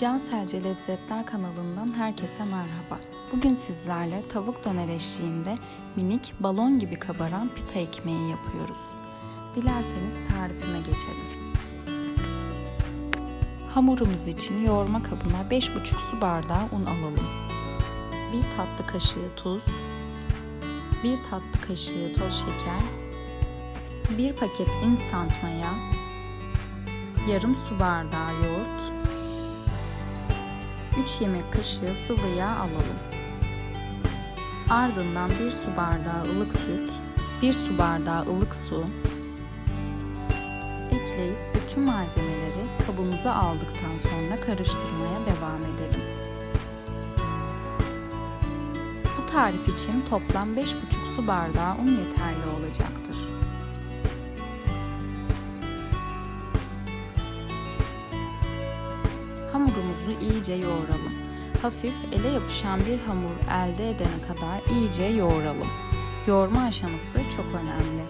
Canselce Lezzetler kanalından herkese merhaba. Bugün sizlerle tavuk döner eşliğinde minik balon gibi kabaran pita ekmeği yapıyoruz. Dilerseniz tarifime geçelim. Hamurumuz için yoğurma kabına 5,5 su bardağı un alalım. 1 tatlı kaşığı tuz, 1 tatlı kaşığı toz şeker, 1 paket instant maya, yarım su bardağı yoğurt, 3 yemek kaşığı sıvı yağ alalım. Ardından 1 su bardağı ılık süt, 1 su bardağı ılık su ekleyip bütün malzemeleri kabımıza aldıktan sonra karıştırmaya devam edelim. Bu tarif için toplam 5,5 su bardağı un yeterli olacaktır. Hamurumuzu iyice yoğuralım. Hafif ele yapışan bir hamur elde edene kadar iyice yoğuralım. Yoğurma aşaması çok önemli.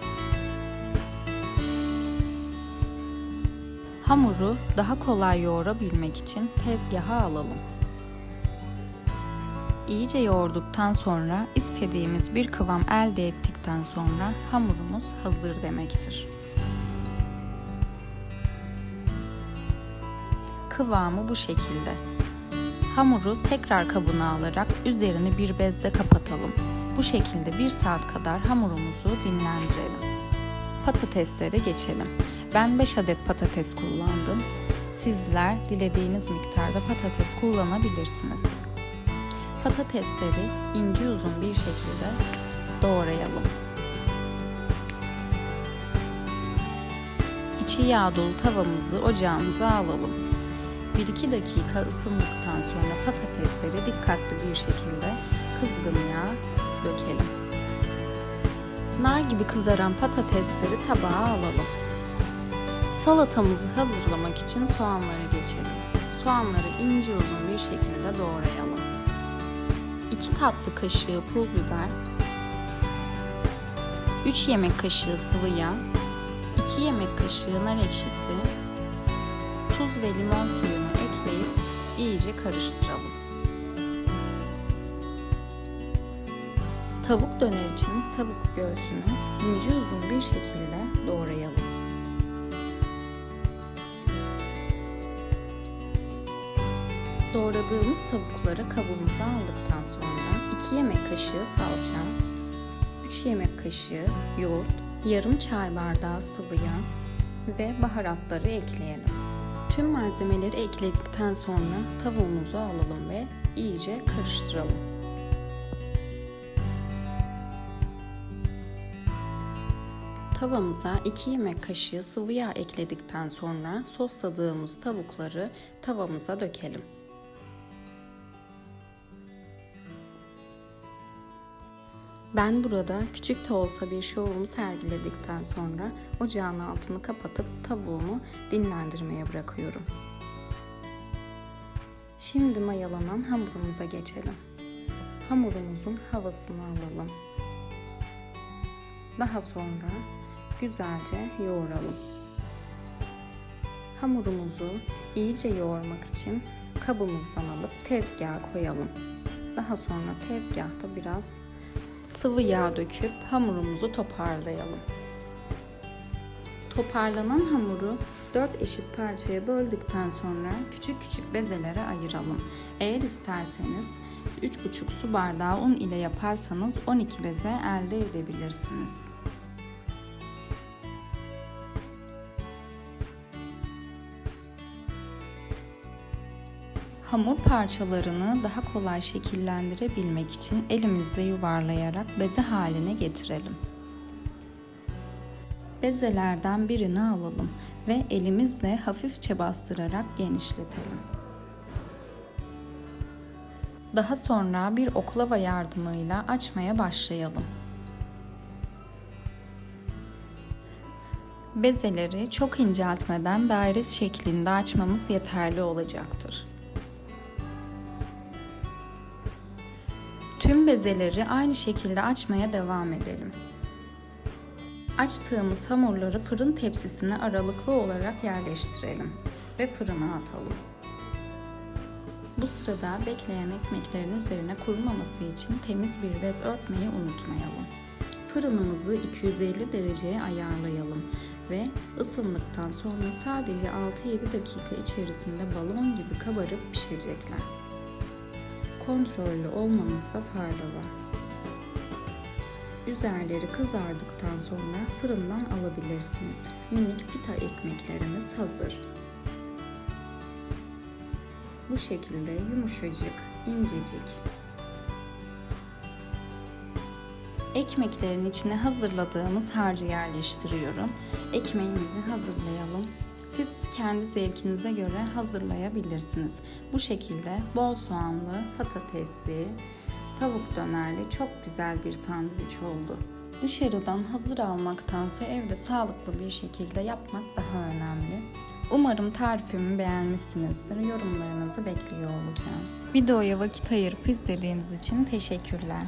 Hamuru daha kolay yoğurabilmek için tezgaha alalım. İyice yoğurduktan sonra istediğimiz bir kıvam elde ettikten sonra hamurumuz hazır demektir. Kıvamı bu şekilde. Hamuru tekrar kabına alarak üzerini bir bezle kapatalım. Bu şekilde bir saat kadar hamurumuzu dinlendirelim. Patateslere geçelim. Ben 5 adet patates kullandım. Sizler dilediğiniz miktarda patates kullanabilirsiniz. Patatesleri ince uzun bir şekilde doğrayalım. İçi yağ dolu tavamızı ocağımıza alalım. 1-2 dakika ısındıktan sonra patatesleri dikkatli bir şekilde kızgın yağ dökelim. Nar gibi kızaran patatesleri tabağa alalım. Salatamızı hazırlamak için soğanlara geçelim. Soğanları ince uzun bir şekilde doğrayalım. 2 tatlı kaşığı pul biber, 3 yemek kaşığı sıvı yağ, 2 yemek kaşığı nar ekşisi, tuz ve limon suyunu ekleyip iyice karıştıralım. Tavuk döner için tavuk göğsünü ince uzun bir şekilde doğrayalım. Doğradığımız tavukları kabımıza aldıktan sonra 2 yemek kaşığı salça, 3 yemek kaşığı yoğurt, yarım çay bardağı sıvı yağ ve baharatları ekleyelim. Tüm malzemeleri ekledikten sonra tavuğumuzu alalım ve iyice karıştıralım. Tavamıza 2 yemek kaşığı sıvı yağ ekledikten sonra sosladığımız tavukları tavamıza dökelim. Ben burada küçük de olsa bir şovumu sergiledikten sonra ocağın altını kapatıp tavuğumu dinlendirmeye bırakıyorum. Şimdi mayalanan hamurumuza geçelim. Hamurumuzun havasını alalım. Daha sonra güzelce yoğuralım. Hamurumuzu iyice yoğurmak için kabımızdan alıp tezgaha koyalım. Daha sonra tezgahta biraz sıvı yağ döküp hamurumuzu toparlayalım. Toparlanan hamuru 4 eşit parçaya böldükten sonra küçük küçük bezelere ayıralım. Eğer isterseniz 3,5 su bardağı un ile yaparsanız 12 beze elde edebilirsiniz. Hamur parçalarını daha kolay şekillendirebilmek için elimizle yuvarlayarak beze haline getirelim. Bezelerden birini alalım ve elimizle hafifçe bastırarak genişletelim. Daha sonra bir oklava yardımıyla açmaya başlayalım. Bezeleri çok inceltmeden daire şeklinde açmamız yeterli olacaktır. Tüm bezeleri aynı şekilde açmaya devam edelim. Açtığımız hamurları fırın tepsisine aralıklı olarak yerleştirelim ve fırına atalım. Bu sırada bekleyen ekmeklerin üzerine kurumaması için temiz bir bez örtmeyi unutmayalım. Fırınımızı 250 dereceye ayarlayalım ve ısındıktan sonra sadece 6-7 dakika içerisinde balon gibi kabarıp pişecekler. Kontrollü olmanızda fayda var. Üzerleri kızardıktan sonra fırından alabilirsiniz. Minik pita ekmeklerimiz hazır. Bu şekilde yumuşacık, incecik. Ekmeklerin içine hazırladığımız harcı yerleştiriyorum. Ekmeğimizi hazırlayalım. Siz kendi zevkinize göre hazırlayabilirsiniz. Bu şekilde bol soğanlı, patatesli, tavuk dönerli çok güzel bir sandviç oldu. Dışarıdan hazır almaktansa evde sağlıklı bir şekilde yapmak daha önemli. Umarım tarifimi beğenmişsinizdir. Yorumlarınızı bekliyor olacağım. Videoya vakit ayırıp izlediğiniz için teşekkürler.